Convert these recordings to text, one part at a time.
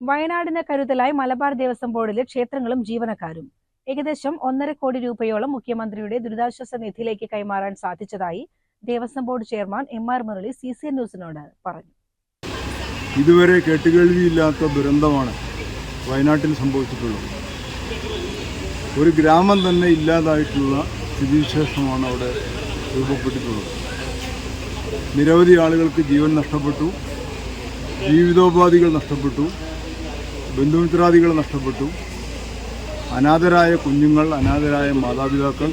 വയനാടിന് കരുതലായി മലബാർ ദേവസ്വം ബോർഡിലെ ക്ഷേത്രങ്ങളും ജീവനക്കാരും. ഏകദേശം ഒന്നര കോടി രൂപയോളം മുഖ്യമന്ത്രിയുടെ ദുരിതാശ്വാസ നിധിയിലേക്ക് കൈമാറാൻ സാധിച്ചതായി Devaswom board chairman M R Murali C C ന്യൂസിനോട് പറഞ്ഞു. ഇതുവരെ കേട്ടുകേൾവിയില്ലാത്ത ദുരന്തമാണ് വയനാട്ടിൽ സംഭവിച്ചിട്ടുള്ളത്. ഒരു ഗ്രാമം തന്നെ ഇല്ലാതായിട്ടുള്ള സ്ഥിതിവിശേഷമാണ് അവിടെ രൂപപ്പെട്ടിട്ടുള്ളത്. നിരവധി ആളുകൾക്ക് ജീവൻ നഷ്ടപ്പെട്ടു ജീവിതോപാധികൾ നഷ്ടപ്പെട്ടു ബന്ധുമിത്രാദികൾ നഷ്ടപ്പെട്ടു. അനാഥരായ കുഞ്ഞുങ്ങൾ അനാഥരായ മാതാപിതാക്കൾ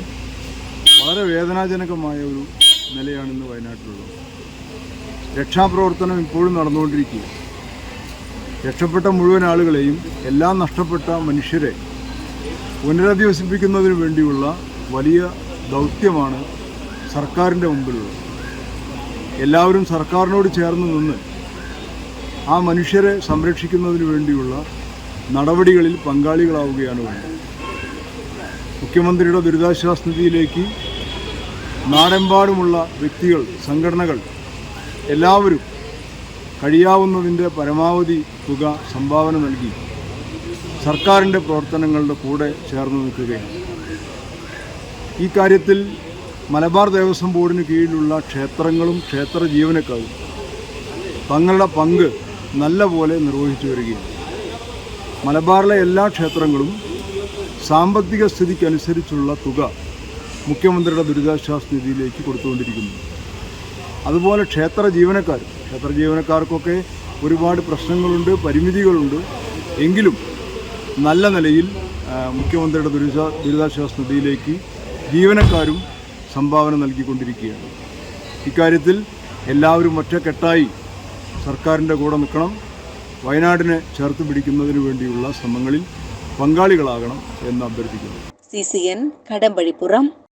വളരെ വേദനാജനകമായ ഒരു നിലയാണിന്ന് വയനാട്ടിലുള്ളത്. രക്ഷാപ്രവർത്തനം ഇപ്പോഴും നടന്നുകൊണ്ടിരിക്കുക രക്ഷപ്പെട്ട മുഴുവൻ ആളുകളെയും എല്ലാം നഷ്ടപ്പെട്ട മനുഷ്യരെ പുനരധിവസിപ്പിക്കുന്നതിന് വേണ്ടിയുള്ള വലിയ ദൗത്യമാണ് സർക്കാരിന്റെ മുമ്പിലുള്ളത്. എല്ലാവരും സർക്കാരിനോട് ചേർന്ന് നിന്ന് ആ മനുഷ്യരെ സംരക്ഷിക്കുന്നതിന് വേണ്ടിയുള്ള നടപടികളിൽ പങ്കാളികളാവുകയാണ് വേണ്ടത് മുഖ്യമന്ത്രിയുടെ ദുരിതാശ്വാസ നിധിയിലേക്ക് നാടെമ്പാടുമുള്ള വ്യക്തികൾ സംഘടനകൾ എല്ലാവരും കഴിയാവുന്നതിന്റെ പരമാവധി തുക സംഭാവന നൽകി സർക്കാരിന്റെ പ്രവർത്തനങ്ങളുടെ കൂടെ ചേർന്ന് നിൽക്കുകയാണ്. ഈ കാര്യത്തിൽ മലബാർ ദേവസ്വം ബോർഡിന് കീഴിലുള്ള ക്ഷേത്രങ്ങളും ക്ഷേത്ര ജീവനക്കാരും തങ്ങളുടെ പങ്ക് നല്ല പോലെ നിർവഹിച്ചു വരികയാണ്. മലബാറിലെ എല്ലാ ക്ഷേത്രങ്ങളും സാമ്പത്തിക സ്ഥിതിക്കനുസരിച്ചുള്ള തുക മുഖ്യമന്ത്രിയുടെ ദുരിതാശ്വാസ നിധിയിലേക്ക് കൊടുത്തുകൊണ്ടിരിക്കുന്നു. അതുപോലെ ക്ഷേത്ര ജീവനക്കാർ ക്ഷേത്ര ജീവനക്കാർക്കൊക്കെ ഒരുപാട് പ്രശ്നങ്ങളുണ്ട് പരിമിതികളുണ്ട്. എങ്കിലും നല്ല നിലയിൽ മുഖ്യമന്ത്രിയുടെ ദുരിതാ ദുരിതാശ്വാസ നിധിയിലേക്ക് ജീവനക്കാരും സംഭാവന നൽകിക്കൊണ്ടിരിക്കുകയാണ്. ഇക്കാര്യത്തിൽ എല്ലാവരും ഒറ്റക്കെട്ടായി സർക്കാരിന്റെ കൂടെ നിൽക്കണം. വയനാടിനെ ചേർത്ത് പിടിക്കുന്നതിന് വേണ്ടിയുള്ള ശ്രമങ്ങളിൽ പങ്കാളികളാകണം എന്ന് അഭ്യർത്ഥിക്കുന്നു. C C N Kadampazhipuram